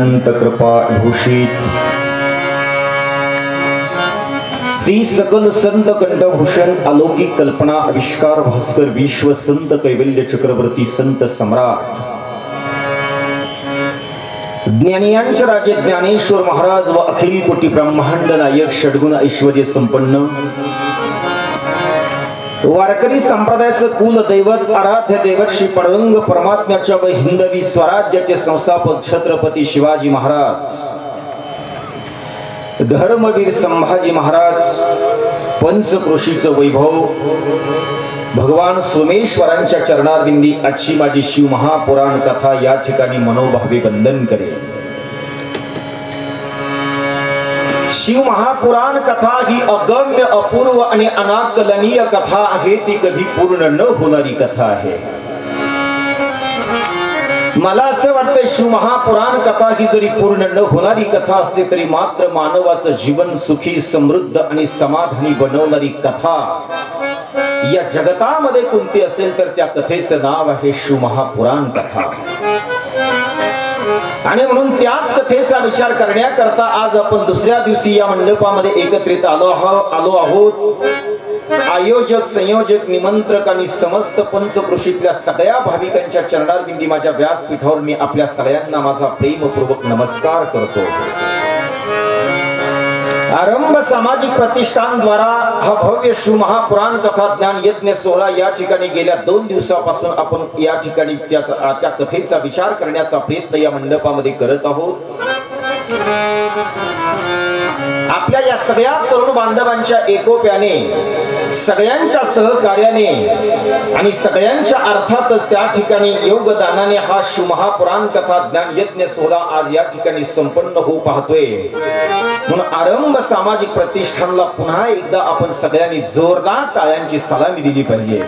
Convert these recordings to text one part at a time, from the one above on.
अनंत कृपा भूषित श्री सकल संत कंठभूषण अलौकिक कल्पना आविष्कार भास्कर विश्व संत कैवल्य चक्रवर्ती संत सम्राट. ज्ञानियांचे राजे ज्ञानेश्वर महाराज व अखिल कोटी ब्रह्मांड नायक षडगुण ऐश्वर्य संपन्न. वारकरी संप्रदायाचं कुल दैवत आराध्य दैवत श्री पडरंग परमात्म्याच्या व हिंदवी स्वराज्याचे संस्थापक छत्रपती शिवाजी महाराज. धर्मवीर संभाजी महाराज पंचकृषीचं वैभव भगवान सोमेश्वरांच्या चरणारबिंदी आजची माझी शिव महापुराण कथा या ठिकाणी मनोभावे वंदन करेल शिव महापुराण कथा ही अगम्य अपूर्व आणि अनाकलनीय कथा आहे. ती कधी पूर्ण न होणारी कथा आहे. मला असं वाटतं शिव महापुराण कथा ही जरी पूर्ण न होणारी कथा असते तरी मात्र मानवाचं जीवन सुखी समृद्ध आणि समाधानी बनवणारी कथा या जगतामध्ये कोणती असेल तर त्या कथेचं नाव आहे शिव महापुराण कथा. आणि म्हणून त्याच कथेचा विचार करण्याकरता आज आपण दुसऱ्या दिवशी या मंडपामध्ये एकत्रित आलो आहो- आलो आहोत. आयोजक संयोजक निमंत्रक आणि समस्त पंचकृषीतल्या सगळ्या भाविकांच्या चरणारबिंदी माझ्या व्यासपीठावर मी आपल्या सगळ्यांना माझा प्रेमपूर्वक नमस्कार करतो. आरंभ सामाजिक प्रतिष्ठान द्वारा हा भव्य शिव महापुराण कथा ज्ञान यज्ञ सोहळा या ठिकाणी गेल्या दोन दिवसापासून आपण या ठिकाणी त्या त्या कथेचा विचार करण्याचा प्रयत्न या मंडपामध्ये करत आहोत. आपल्या या सगळ्या तरुण बांधवांच्या एकोप्याने सगळ्यांच्या सहकार्याने आणि सगळ्यांच्या अर्थातच त्या ठिकाणी योगदानाने हा शिवमहापुराण कथा ज्ञान यज्ञ सोहळा आज या ठिकाणी संपन्न होऊ पाहतोय. म्हणून आरंभ सामाजिक प्रतिष्ठानला पुन्हा एकदा आपण सगळ्यांनी जोरदार टाळ्यांची सलामी दिली पाहिजे.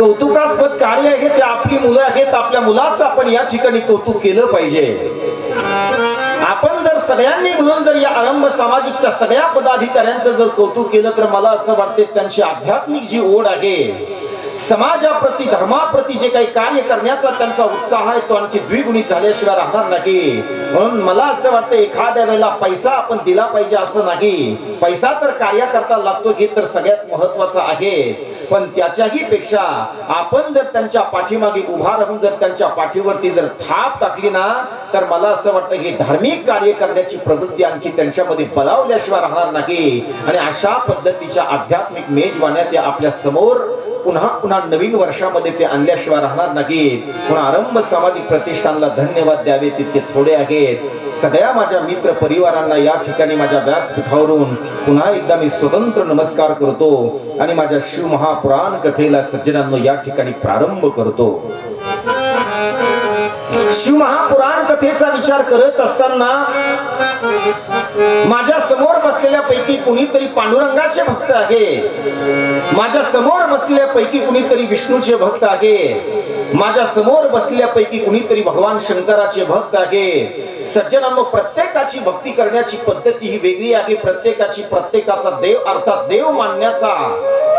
कौतुकास्पद कार्य आहे ते आपली मुलं आहेत आपल्या मुलाचं आपण या ठिकाणी कौतुक केलं पाहिजे. आपण जर सगळ्यांनी मिळून जर या आरंभ सामाजिकच्या सगळ्या पदाधिकाऱ्यांचं जर कौतुक केलं तर मला असं वाटते त्यांची आध्यात्मिक जी ओढ आहे समाजाप्रती धर्माप्रती जे काही कार्य करण्याचा त्यांचा उत्साह आहे तो आणखी द्विगुणित झाल्याशिवाय राहणार नाही. म्हणून मला असं वाटतं एखाद्या वेळेला पैसा आपण दिला पाहिजे असं नाही. पैसा तर कार्याकरता लागतो हे तर सगळ्यात महत्वाचं आहेच पण त्याच्याही पेक्षा आपण जर त्यांच्या पाठीमागे उभा राहून जर त्यांच्या पाठीवरती जर थाप टाकली ना तर मला असं वाटतं की धार्मिक कार्य करण्याची प्रवृत्ती आणखी त्यांच्यामध्ये बलावल्याशिवाय राहणार नाही. आणि अशा पद्धतीच्या आध्यात्मिक मेजवान्या त्या आपल्यासमोर पुन्हा पुन्हा नवीन वर्षामध्ये ते आणल्याशिवाय राहणार नाहीत. पुन्हा आरंभ सामाजिक प्रतिष्ठानला धन्यवाद द्यावे तितके थोडे आहेत. सगळ्या माझ्या मित्र परिवारांना या ठिकाणी माझ्या व्यासपीठावरून पुन्हा एकदा मी स्वतंत्र नमस्कार करतो आणि माझ्या शिव महापुराण कथेला सज्जनांनो या ठिकाणी प्रारंभ करतो. शिव महापुराण कथेचा विचार करत असताना माझ्यासमोर बसलेल्या पैकी कुणीतरी पांडुरंगाचे भक्त आहे. माझ्यासमोर बसलेल्या पैकी कुणीतरी विष्णूचे भक्त आहे. माझ्यासमोर बसल्यापैकी कुणीतरी भगवान शंकराचे भक्त आहे. सज्जनांनो प्रत्येकाची भक्ती करण्याची पद्धती ही वेगळी आहे. प्रत्येकाची प्रत्येकाचा देव अर्थात देव मानण्याचा.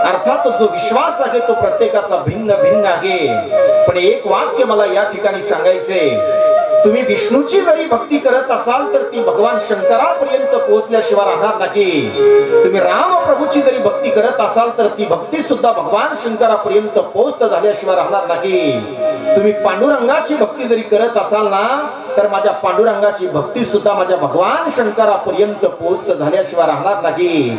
अर्थात जो विश्वास आहे तो प्रत्येकाचा भिन्न भिन्न आहे. पण एक वाक्य मला या ठिकाणी सांगायचे तुम्ही विष्णूची जरी भक्ती करत असाल तर ती भगवान शंकरापर्यंत पोहोचल्याशिवाय राहणार नाही. तुम्ही राम प्रभूची जरी भक्ती करत असाल तर ती भक्ती सुद्धा भगवान शंकरापर्यंत पोहोचत झाल्याशिवाय राहणार नाही. तुम्ही पांडुरंगाची भक्ती जरी करत असाल ना तर माझ्या पांडुरंगाची भक्ती सुद्धा माझ्या भगवान शंकरापर्यंत पोहोचत झाल्याशिवाय राहणार नाही.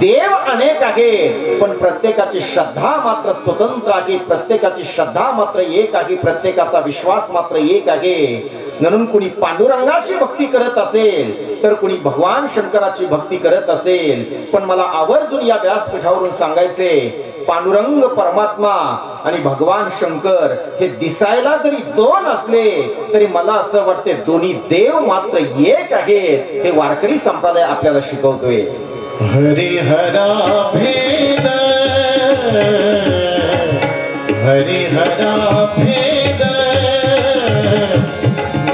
देव अनेक आहे पण प्रत्येकाची श्रद्धा मात्र स्वतंत्र आहे. प्रत्येकाची श्रद्धा मात्र एक आहे प्रत्येकाचा विश्वास मात्र एक आहे. म्हणून कुणी पांडुरंगाची भक्ती करत असेल तर कुणी भगवान शंकराची भक्ती करत असेल. पण मला आवर्जून या व्यासपीठावरून सांगायचे पांडुरंग परमात्मा आणि भगवान शंकर हे दिसायला जरी दोन असले तरी मला असं वाटते दोन्ही देव मात्र एक आहेत हे वारकरी संप्रदाय आपल्याला शिकवतोय. हरिहरा भेद. हरिहरा भेद.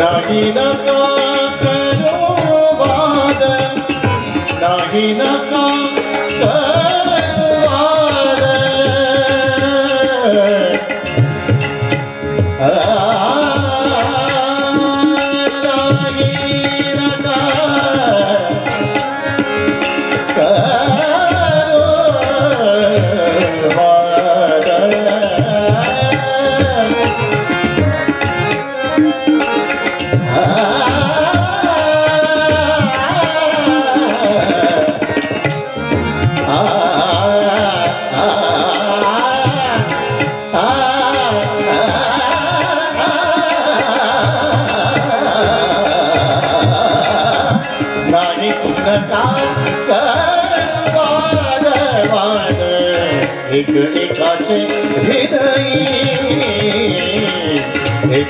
नाही नका करो वाद. नाही नका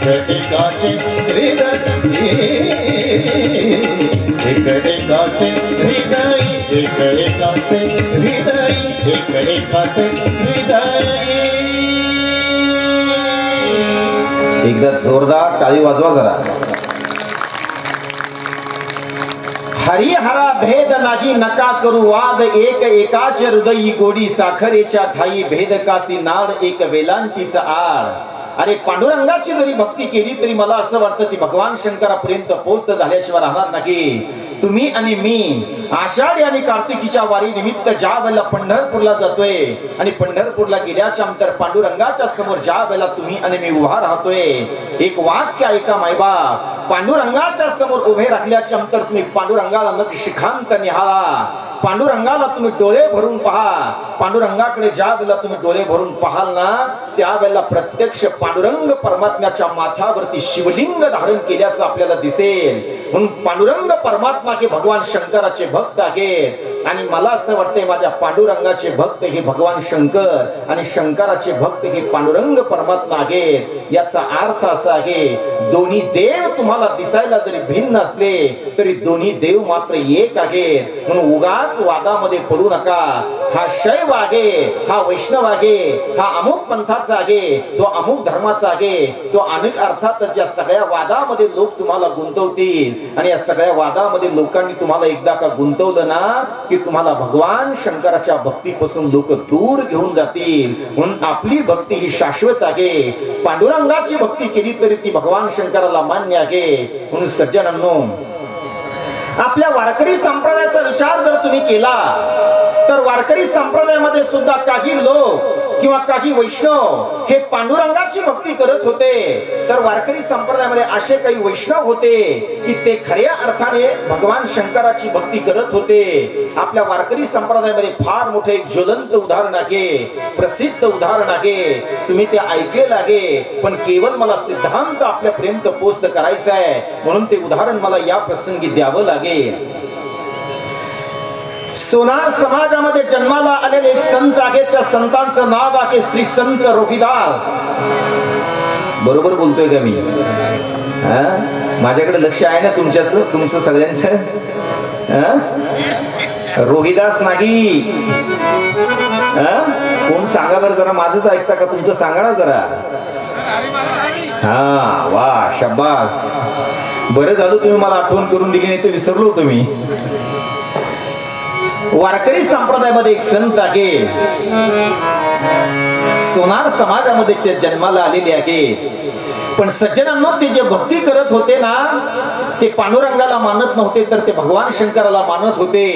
एकाचे हृदय एक एकाचे हृदयी एक एकाचे हृदयी एक एकाचे हृदयी. एकदा जोरदार टाळी वाजवा जरा. हरिहरा भेद नाही नका करू वाद एक एकाच हृदयी गोडी साखरेच्या ठाई भेद कासी नाड एक वेलांटीचा आड. अरे पांडुरंगाची जरी भक्ती केली तरी मला असं वाटतं ती भगवान शंकरापर्यंत पोस्ट झाल्याशिवाय राहणार नाही. तुम्ही आणि मी आषाढी आणि कार्तिकीच्या वारी निमित्त ज्या वेळेला पंढरपूरला जातोय आणि पंढरपूरला गेल्याच्यानंतर पांडुरंगाच्या समोर ज्या वेळेला तुम्ही आणि मी उभा राहतोय एक वाक्य ऐका मायबाप पांडुरंगाच्या समोर उभे राखल्याच्या नंतर तुम्ही पांडुरंगाला नख शिखांत निहाळा पांडुरंगाला तुम्ही डोळे भरून पहा. पांडुरंगाकडे ज्या वेळेला तुम्ही डोळे भरून पाहाल ना त्यावेळेला प्रत्यक्ष पांडुरंग परमात्म्याच्या माथ्यावरती शिवलिंग धारण केल्याचं आपल्याला दिसेल. म्हणून पांडुरंग परमात्मा के भगवान शंकराचे भक्त आहेत. आणि मला असं वाटतंय माझ्या पांडुरंगाचे भक्त हे भगवान शंकर आणि शंकराचे भक्त हे पांडुरंग परमात्मा आहेत. याचा अर्थ असा आहे दोन्ही देव तुम्हाला दिसायला जरी भिन्न असले तरी दोन्ही देव मात्र एक आहेत. म्हणून उगाच वादामध्ये पडू नका. हा शैव आहे हा वैष्णव आहे हा अमुक पंथाचा आहे तो अमुक धर्माचा आहे तो अनेक अर्थातच या सगळ्या वादामध्ये लोक तुम्हाला गुंतवतील. आणि या सगळ्या वादामध्ये लोकांनी तुम्हाला एकदा का गुंतवलं ना की तुम्हाला भगवान शंकराच्या भक्तीपासून लोक दूर घेऊन जातील. म्हणून आपली भक्ती ही शाश्वत आहे. पांडुरंगाची भक्ती केली तरी ती भगवान शंकराला मान्य आहे. म्हणून सज्जनांनो आपल्या वारकरी संप्रदायाचा विचार जर तुम्ही केला तर वारकरी संप्रदायामध्ये सुद्धा काही लोक किंवा काही वैष्णव हे पांडुरंगाची भक्ती करत होते तर वारकरी संप्रदायामध्ये असे काही वैष्णव होते की ते खऱ्या अर्थाने भगवान शंकराची भक्ती करत होते. आपल्या वारकरी संप्रदायामध्ये फार मोठे एक ज्वलंत उदाहरण आहे प्रसिद्ध उदाहरण आहे. तुम्ही ते ऐकले लागे पण केवळ मला सिद्धांत आपल्यापर्यंत पोस्ट करायचा आहे म्हणून ते उदाहरण मला या प्रसंगी द्यावं लागेल. सोनार समाजामध्ये जन्माला आलेले एक संत आहे. त्या संतांचं नाव आहे श्री संत रोहिदास बरोबर बोलतोय का मी? माझ्याकडे लक्ष आहे ना तुमच्याच? तुमचं सगळ्यांचं? रोहिदास नाही. कोण सांगा बरं जरा? माझंच ऐकता का? तुमचं सांगा ना जरा. हा वा शब्बास बरं झालं तुम्ही मला आठवण करून दिली नाही तर विसरलो होतो मी. वारकरी संप्रदायामध्ये एक संत आहे. सोनार समाजामध्ये जन्माला आलेले आहे. पण सज्जनांना ते जे भक्ती करत होते ना ते पांडुरंगाला मानत नव्हते तर ते भगवान शंकराला मानत होते.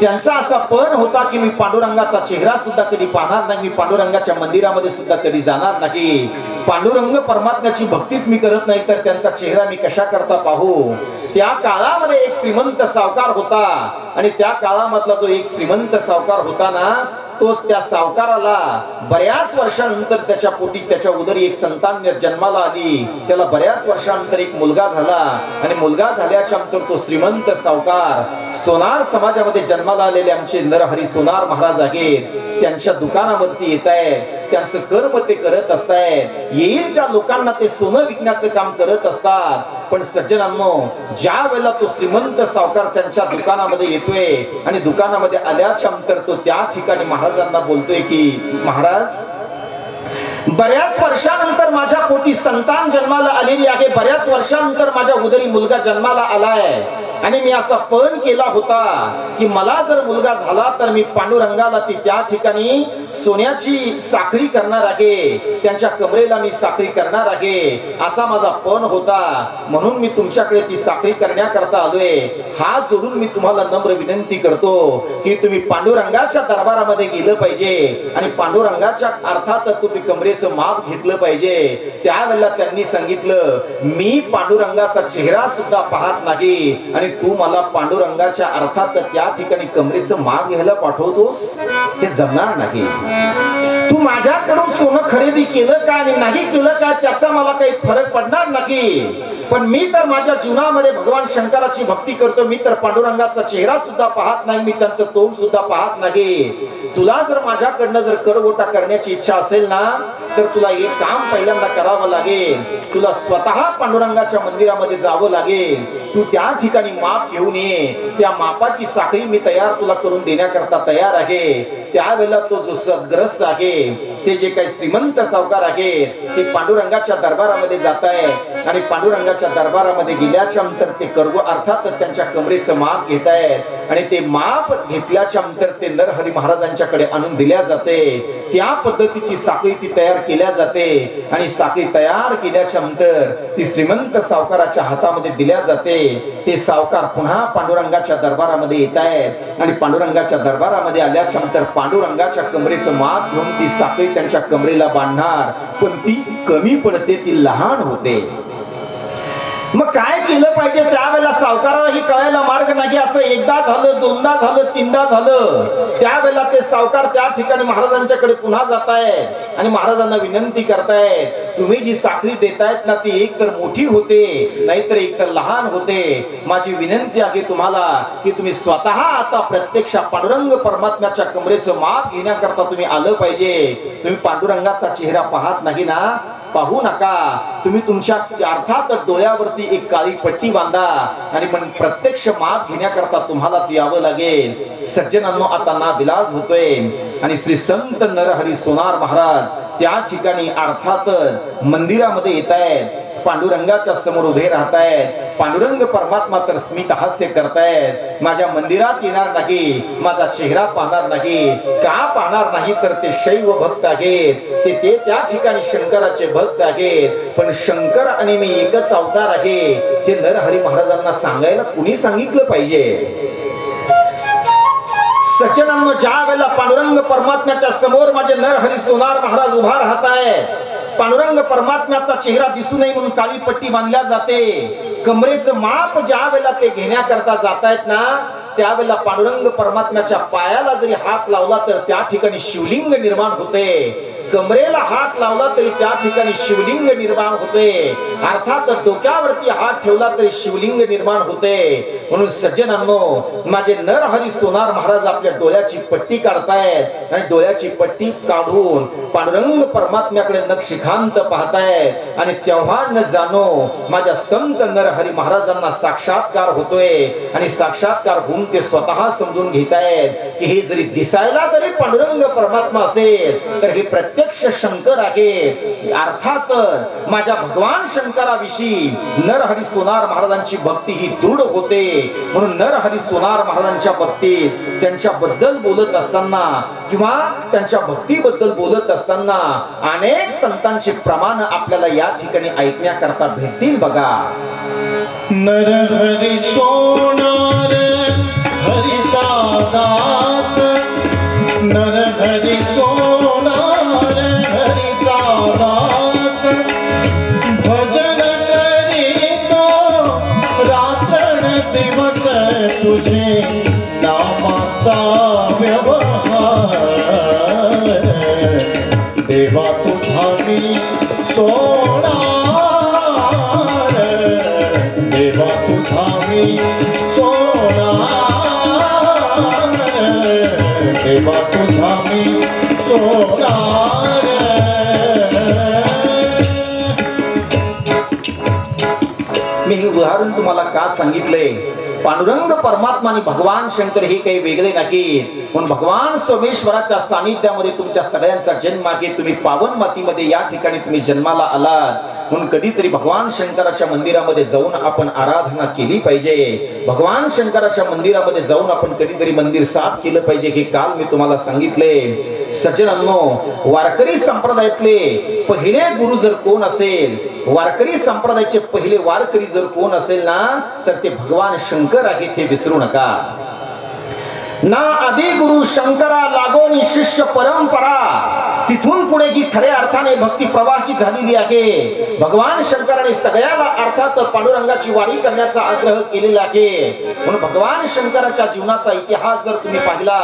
त्यांचा असा पण होता की मी पांडुरंगाचा चेहरा सुद्धा कधी पाहणार नाही मी पांडुरंगाच्या मंदिरामध्ये सुद्धा कधी जाणार नाही. पांडुरंग परमात्म्याची भक्तीच मी करत नाही तर त्यांचा चेहरा मी कशा करता पाहू? त्या काळामध्ये एक श्रीमंत सावकार होता. आणि त्या काळामधला जो एक श्रीमंत सावकार होता ना तोच त्या सावकाराला बऱ्याच वर्षानंतर त्याच्या पोटी त्याच्या उदरी एक संतान जन्माला आली. त्याला बऱ्याच वर्षानंतर एक मुलगा झाला. आणि मुलगा झाल्याच्यानंतर तो श्रीमंत सावकार सोनार समाजामध्ये जन्माला आलेले आमचे नरहरी सोनार महाराज आहेत. त्यांच्या दुकानावरती येत आहे त्यांचं कर्म ते करत असतायत येईल त्या लोकांना ते सोनं विकण्याचं काम करत असतात. पण सज्जनांनो ज्या वेळेला तो श्रीमंत सावकार त्यांच्या दुकानामध्ये येतोय आणि दुकानामध्ये आल्याच्यानंतर तो त्या ठिकाणी महाराजांना बोलतोय की महाराज बऱ्याच वर्षानंतर माझ्या पोटी संतान जन्माला आलेली आहे. बऱ्याच वर्षानंतर माझ्या उदरी मुलगा जन्माला आलाय. आणि मी असा पण केला होता की मला जर मुलगा झाला तर मी पांडुरंगाला ती त्या ठिकाणी सोन्याची साखळी करणार आहे. त्यांच्या कमरेला मी साखळी करणार आहे. असा माझा पण होता. म्हणून मी तुमच्याकडे ती साखळी करण्याकरता आलोय. हा जोडून मी तुम्हाला नम्र विनंती करतो की तुम्ही पांडुरंगाच्या दरबारामध्ये गेलं पाहिजे. आणि पांडुरंगाच्या अर्थात तुम्ही तुम्ही कमरेचं माप घेतलं पाहिजे. त्यावेळेला त्यांनी सांगितलं मी पांडुरंगाचा चेहरा सुद्धा पाहत नाही. आणि तू मला पांडुरंगाच्या अर्थात त्या ठिकाणी कमरेचं माग घ्यायला पाठवतोस? ते जमणार नाही. तू माझ्याकडून सोनं खरेदी केलं का आणि नाही केलं का त्याचा मला काही फरक पडणार नाही. पण मी तर माझ्या जीवनामध्ये भगवान शंकराची भक्ती करतो. मी तर पांडुरंगाचा चेहरा सुद्धा पाहत नाही. मी त्यांचं तोंड सुद्धा पाहत नाही. तुला जर माझ्याकडनं जर करगोटा करण्याची इच्छा असेल ना तर तुला एक काम पहिल्यांदा करावं लागेल. तुला स्वतः पांडुरंगाच्या मंदिरामध्ये जावं लागेल. तू त्या ठिकाणी माप घेऊन ये. त्या मापाची साखळी मी तयार तुला करून देण्याकरता तयार आहे. त्यावेळेला तो जो सद्ग्रस्त आहे ते जे काही श्रीमंत सावकार आहे ते पांडुरंगाच्या दरबारामध्ये जात आहे आणि पांडुरंगाच्या दरबारामध्ये गेल्याच्यानंतर ते कर्व अर्थात त्यांच्या कमरेचं माप घेत आहेत आणि ते माप घेतल्याच्या नंतर ते नरहरी महाराजांच्याकडे आणून दिल्या जाते. त्या पद्धतीची साखळी ती तयार केल्या जाते. आणि साखळी तयार केल्याच्यानंतर ती श्रीमंत सावकाराच्या हातामध्ये दिल्या जाते. ते सावकार पुन्हा पांडुरंगाच्या दरबारामध्ये येत आहेत. आणि पांडुरंगाच्या दरबारामध्ये आल्याच्यानंतर पांडुरंगाच्या कमरेचं मात घेऊन ती साखळी त्यांच्या कमरेला बांधणार. पण ती कमी पडते ती लहान होते. मग काय केलं पाहिजे त्यावेळेला सावकाराला ही कळायला मार्ग नाही असं एकदा झालं दोनदा झालं तीनदा झालं. त्यावेळेला ते सावकार त्या ठिकाणी महाराजांच्याकडे पुन्हा जात आहेत आणि महाराजांना विनंती करतायत तुम्ही जी साखळी देतायत ना ती एक तर मोठी होते नाहीतर एक तर लहान होते. माझी विनंती आहे तुम्हाला की तुम्ही स्वतः आता प्रत्यक्ष पांडुरंग परमात्म्याच्या कमरेचं माप घेण्याकरता तुम्ही आलं पाहिजे. तुम्ही पांडुरंगाचा चेहरा पाहत नाही ना? पाहू नका. तुम्ही तुमच्या अर्थात डोळ्यावरती एक काळी पट्टी बांधा आणि पण प्रत्यक्ष माप घेण्याकरता तुम्हालाच यावं लागेल. सज्जनांनो आता ना विलाज होतोय. आणि श्री संत नरहरी सोनार महाराज त्या ठिकाणी अर्थातच मंदिरामध्ये येत आहेत पांडुरंगाच्या समोर उभे राहत आहेत पांडुरंग परमात्मा तर स्मित हास्य करतायत. माझ्या मंदिरात येणार नाही. माझा चेहरा पाहणार नाही. का पाहणार नाही तर ते शैव भक्त आहेत. ते ते त्या ठिकाणी शंकराचे भक्त आहेत. पण शंकर आणि मी एकच अवतार आहे. हे नरहरी महाराजांना सांगायला कुणी सांगितलं पाहिजे? सचनांना ज्या वेळेला पांडुरंग परमात्म्याच्या समोर माझे नरहरी सोनार महाराज उभा राहत आहेत पांडुरंग परमात्म्याचा चेहरा दिसू नये म्हणून काळी पट्टी बांधल्या जाते. कमरेचं माप ज्या वेळेला ते घेण्याकरता जात आहेत ना त्यावेळेला पांडुरंग परमात्म्याच्या पायाला जरी हात लावला तर त्या ठिकाणी शिवलिंग निर्माण होते. कमरेला हात लावला तरी त्या ठिकाणी शिवलिंग निर्माण होते. अर्थात डोक्यावरती हात ठेवला तरी शिवलिंग निर्माण होते. म्हणून सज्जनांनो माझे नरहरी सोनार महाराज आपल्या डोळ्याची पट्टी काढतायत आणि डोळ्याची पट्टी काढून पांडुरंग परमात्म्याकडे नक्षिकांत पाहतायत. आणि तेव्हा न जाणो माझ्या संत नरहरी महाराजांना साक्षात्कार होतोय. आणि साक्षात्कार होऊन ते स्वतः समजून घेतायत की हे जरी दिसायला जरी पांडुरंग परमात्मा असेल तर हे प्रत्यक्ष शंकर आहे. अर्थातच माझ्या भगवान शंकराविषयी नरहरी सोनार महाराजांची भक्ती ही दृढ होते. म्हणून नरहरी सोनार महाराजांच्या बाबतीत त्यांच्याबद्दल बोलत असताना किंवा त्यांच्या भक्तीबद्दल बोलत असताना अनेक संतांचे प्रमाण आपल्याला या ठिकाणी ऐकण्याकरता भेटतील बघा. नरहरी सोनार हरिचा तुझे नामाचा व्यवहार देवा तुझा मी सोणार देवा तुझा मी सोणार देवा तुझा मी सोणार मी हे उदाहरण तुम्हाला का सांगितलंय? पांडुरंग परमात्मा आणि भगवान शंकर हे काही वेगळे नाही म्हणून भगवान सोमेश्वराच्या सानिध्यामध्ये तुमच्या सगळ्यांचा जन्म आहे. तुम्ही पावन मातीमध्ये या ठिकाणी तुम्ही जन्माला आलात. म्हणून कधीतरी भगवान शंकराच्या मंदिरामध्ये जाऊन आपण आराधना केली पाहिजे. भगवान शंकराच्या मंदिरामध्ये जाऊन आपण कधीतरी मंदिर साफ केलं पाहिजे हे काल मी तुम्हाला सांगितले. सज्जनांनो वारकरी संप्रदायातले पहिले गुरु जर कोण असेल वारकरी संप्रदायाचे पहिले वारकरी जर कोण असेल ना तर ते भगवान शंकर आहेत हे विसरू नका. ना आदि गुरु शंकरा लागोनी शिष्य परंपरा. तिथून पुढे जी खऱ्या अर्थाने भक्ती प्रवाहित झालेली आहे भगवान शंकराने सगळ्याला अर्थात पांडुरंगाची वारी करण्याचा आग्रह केलेला आहे. म्हणून भगवान शंकराच्या जीवनाचा इतिहास जर तुम्ही पाहिला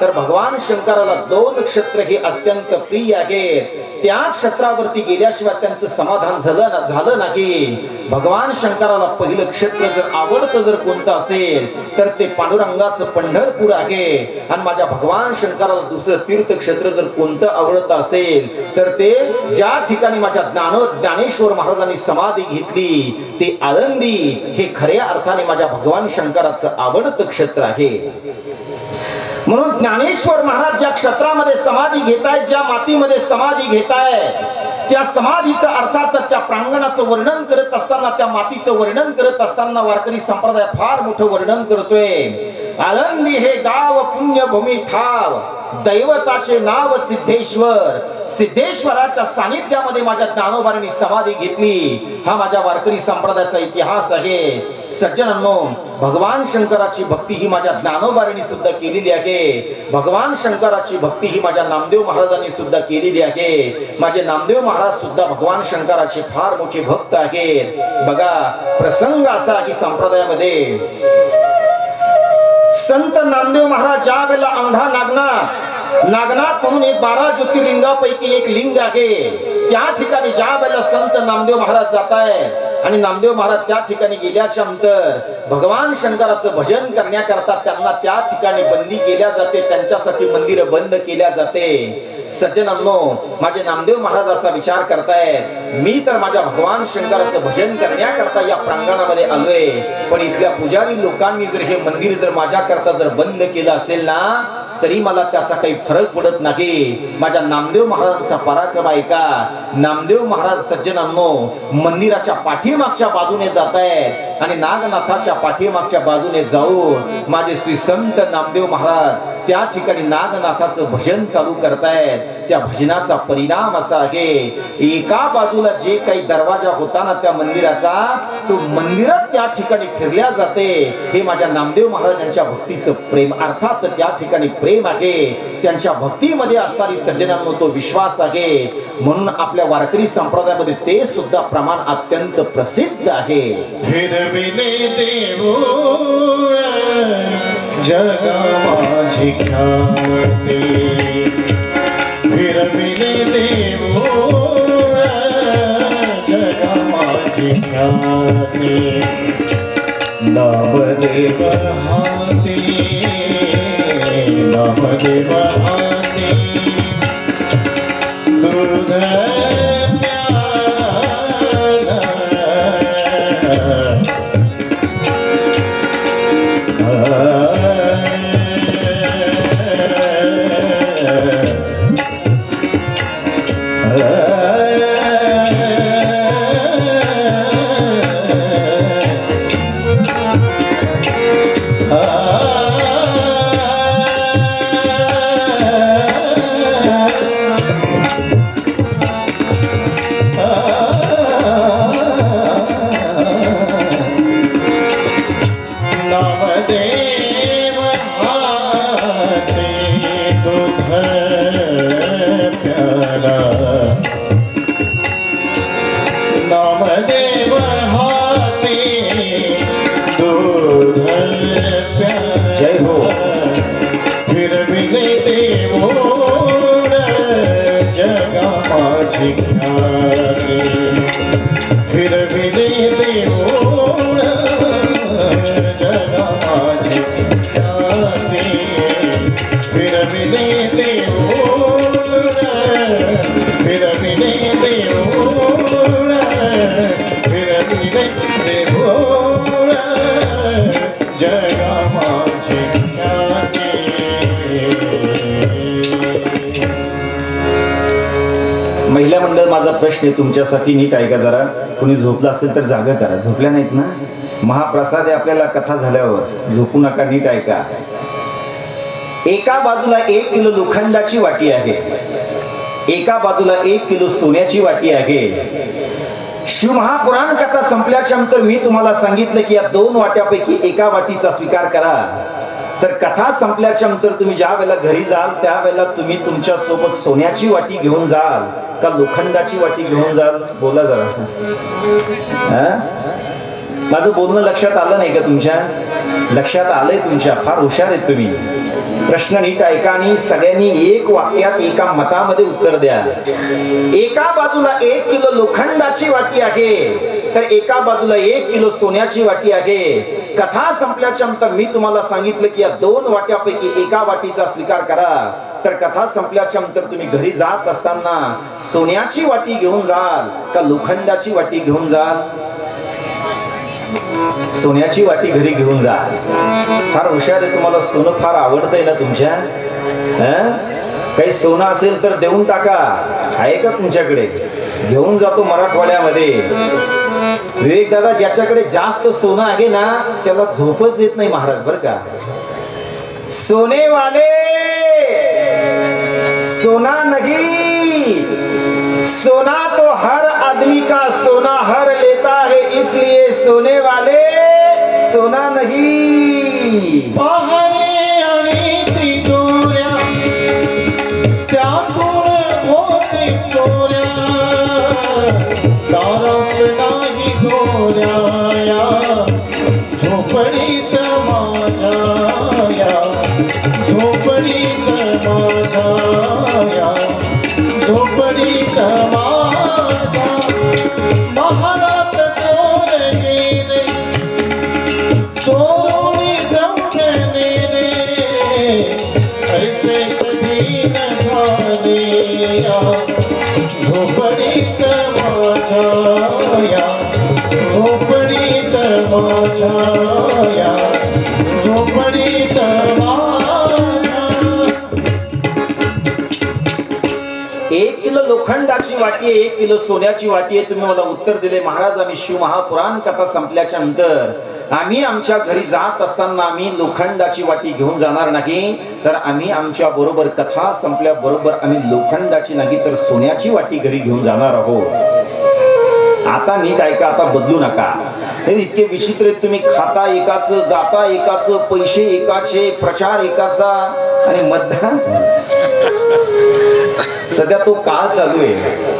तर भगवान शंकराला दोन क्षेत्र हे अत्यंत प्रिय आहेत त्या क्षेत्रावरती गेल्याशिवाय त्यांचं समाधान झालं झालं नाही. भगवान शंकराला पहिलं क्षेत्र जर आवडतं जर कोणतं असेल तर ते पांडुरंगाचं पंढरपूर आहे. आणि माझ्या भगवान शंकराला दुसरं तीर्थक्षेत्र जर कोणतं आवडत असेल तर ते ज्या ठिकाणी माझ्या ज्ञान ज्ञानेश्वर महाराजांनी समाधी घेतली ते आळंदी हे खऱ्या अर्थाने माझ्या भगवान शंकराचं आवडतं क्षेत्र आहे. म्हणून ज्ञानेश्वर महाराज ज्या क्षेत्रामध्ये समाधी घेतायत ज्या मातीमध्ये समाधी घेतायत त्या समाधीचं अर्थात त्या प्रांगणाचं वर्णन करत असताना त्या मातीचं वर्णन करत असताना वारकरी संप्रदाय फार मोठं वर्णन करतोय. आळंदी हे गाव पुण्यभूमी ठाव दैवताचे नाव सिद्धेश्वर. सिद्धेश्वराच्या सानिध्यामध्ये माझ्या ज्ञानोबाने समाधी घेतली. हा माझ्या वारकरी संप्रदायाचा इतिहास आहे. सज्जनांनो भगवान शंकराची भक्ती ही माझ्या ज्ञानोबारीने सुद्धा केलेली आहे. भगवान शंकराची भक्ती ही माझ्या नामदेव महाराजांनी सुद्धा केलेली आहे. माझे नामदेव महाराज सुद्धा भगवान शंकराचे फार मोठे भक्त आहेत. बघा प्रसंग असा की संप्रदायामध्ये संत नामदेव महाराज ज्या वेळेला औंढा नागनाथ नागनाथ म्हणून एक बारा ज्योतिर्लिंगापैकी एक लिंग आहे. त्या ठिकाणी ज्या वेळेला संत नामदेव महाराज जात आहे आणि नामदेव महाराज त्या ठिकाणी गेल्याच्यानंतर भगवान शंकराचं भजन करण्याकरता त्यांना त्या ठिकाणी बंदी केल्या जाते त्यांच्यासाठी मंदिर बंद केल्या जाते. सज्जनांनो माझे नामदेव महाराज असा विचार करतायत मी तर माझ्या भगवान शंकराचं भजन करण्याकरता या प्रांगणामध्ये आलोय पण इथल्या पुजारी लोकांनी जर हे मंदिर जर माझ्याकरता जर बंद केलं असेल ना तरी मला त्याचा काही फरक पडत नाही. माझ्या नामदेव महाराजांचा पराक्रम ऐका नामदेव महाराज सज्जनांनो मंदिराच्या पाठीमागच्या बाजूने जात आहेत आणि नागनाथाच्या पाठीमागच्या बाजूने जाऊन माझे श्री संत नामदेव महाराज त्या ठिकाणी नागनाथाचं भजन चालू करतायत. त्या भजनाचा परिणाम असा आहे. एका बाजूला जे काही दरवाजा होता ना त्या मंदिराचा तो मंदिरात त्या ठिकाणी फिरल्या जाते. हे माझ्या नामदेव महाराज यांच्या भक्तीचं प्रेम अर्थात त्या ठिकाणी प्रेम आहे. त्यांच्या भक्तीमध्ये असणारी सज्जनांनो तो विश्वास आहे. म्हणून आपल्या वारकरी संप्रदायामध्ये ते सुद्धा प्रमाण अत्यंत प्रसिद्ध आहे. जगा माझी ख्याती फिरविले देऊळ जगा माझी ख्याती नामदेव हाती नामदेव हाती दुर्ग जगा माझी ख्याती. महिला मंडळ माझा प्रश्न आहे तुमच्यासाठी. नीट ऐका जरा. कोणी झोपलं असेल तर जागा करा. झोपल्या नाहीत ना? महाप्रसाद आहे आपल्याला कथा झाल्यावर. झोपू नका नीट ऐका. एका बाजूला एक किलो लोखंडाची वाटी आहे. एका बाजूला एक किलो सोन्याची वाटी आहे. शिवमहापुराण कथा संपल्याच्या नंतर मी तुम्हाला सांगितलं की या दोन वाट्यापैकी एका वाटीचा स्वीकार करा. तर कथा संपल्याच्या नंतर तुम्ही ज्या वेळेला घरी जाल त्यावेळेला तुम्ही तुमच्यासोबत सोन्याची वाटी घेऊन जाल का लोखंडाची वाटी घेऊन जाल? बोला जरा. हा? माझं बोलणं लक्षात आलं नाही का तुमच्या? लक्षात आलंय तुमच्या. फार हुशार आहेत तुम्ही. प्रश्न नीट ऐका आणि सगळ्यांनी एक वाक्यात एका मतामध्ये उत्तर द्या. एका बाजूला एक किलो लोखंडाची वाटी आहे तर एका बाजूला एक किलो सोन्याची वाटी आहे. कथा संपल्याच्या नंतर मी तुम्हाला सांगितलं की या दोन वाट्यापैकी एका वाटीचा स्वीकार करा. तर कथा संपल्याच्या नंतर तुम्ही घरी जात असताना सोन्याची वाटी घेऊन जाल का लोखंडाची वाटी घेऊन जाल? सोन्याची वाटी घरी घेऊन जा. फार हुशार आहे तुम्हाला सोनं फार आवडतंय ना तुमच्या? काही सोनं असेल तर देऊन टाका. आहे का तुमच्याकडे? घेऊन जातो मराठवाड्यामध्ये. विवेक दादा ज्याच्याकडे जास्त सोनं आहे ना त्याला झोपच येत नाही महाराज बर का? सोनेवाले! सोना नगी सोना तो हर आदमी का सोना हर लेता है इसलिए सोने वाले सोना नहीं पहारे आणि झोपडीत माझ्या झोपडीत माझ्या. महारात चोर गेले चोरोनी द्रव्य नेले ऐसे कधी न झाले झोपडीत माझ्या झोपडीत माझ्या किलो लोखंडाची वाटी आहे एक किलो सोन्याची वाटी आहे. तुम्ही मला उत्तर दिले. महाराज आम्ही शिव महापुराण कथा संपल्याच्या नंतर आम्ही आमच्या घरी जात असताना आम्ही लोखंडाची वाटी घेऊन जाणार नाही. तर आम्ही आमच्या बरोबर कथा संपल्या बरोबर आम्ही लोखंडाची नाही तर सोन्याची वाटी घरी घेऊन जाणार आहोत. आता नीट ऐका आता बदलू नका. इतके विचित्र आहेत तुम्ही. खाता एकाच गाता एकाच पैसे एकाचे प्रचार एकाचा आणि मतदान. सध्या तो काळ चालू आहे.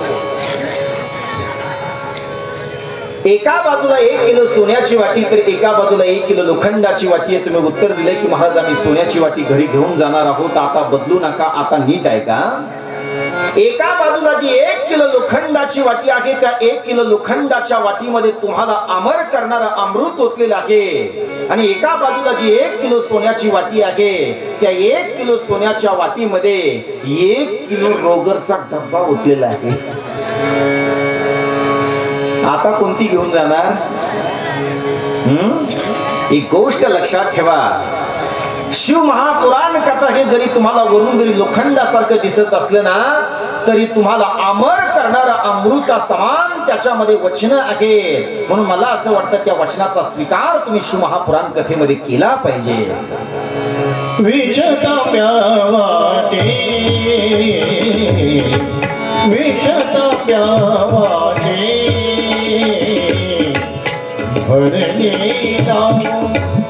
एका बाजूला एक किलो सोन्याची वाटी तर एका बाजूला एक किलो लोखंडाची वाटी आहे. तुम्ही उत्तर दिले की महाराज आम्ही सोन्याची वाटी घरी घेऊन जाणार आहोत. आता बदलू नका आता नीट आहे का? एका बाजूला जी एक किलो लोखंडाची वाटी आहे त्या एक किलो लोखंडाच्या वाटीमध्ये तुम्हाला अमर करणारा अमृत ओतलेलं आहे. आणि एका बाजूला जी एक किलो सोन्याची वाटी आहे त्या एक किलो सोन्याच्या वाटीमध्ये एक किलो रोगरचा डब्बा ओतलेला आहे. आता कोणती घेऊन जाणार? हम्म? ही गोष्ट लक्षात ठेवा. शिव महापुराण कथा हे जरी तुम्हाला वरून जरी लोखंडासारखं दिसत असलं ना तरी तुम्हाला अमर करणारा अमृता समान त्याच्यामध्ये वचन आहे म्हणून मला असं वाटतं त्या वचनाचा स्वीकार तुम्ही शिव महापुराण कथेमध्ये केला पाहिजे. विषताप्या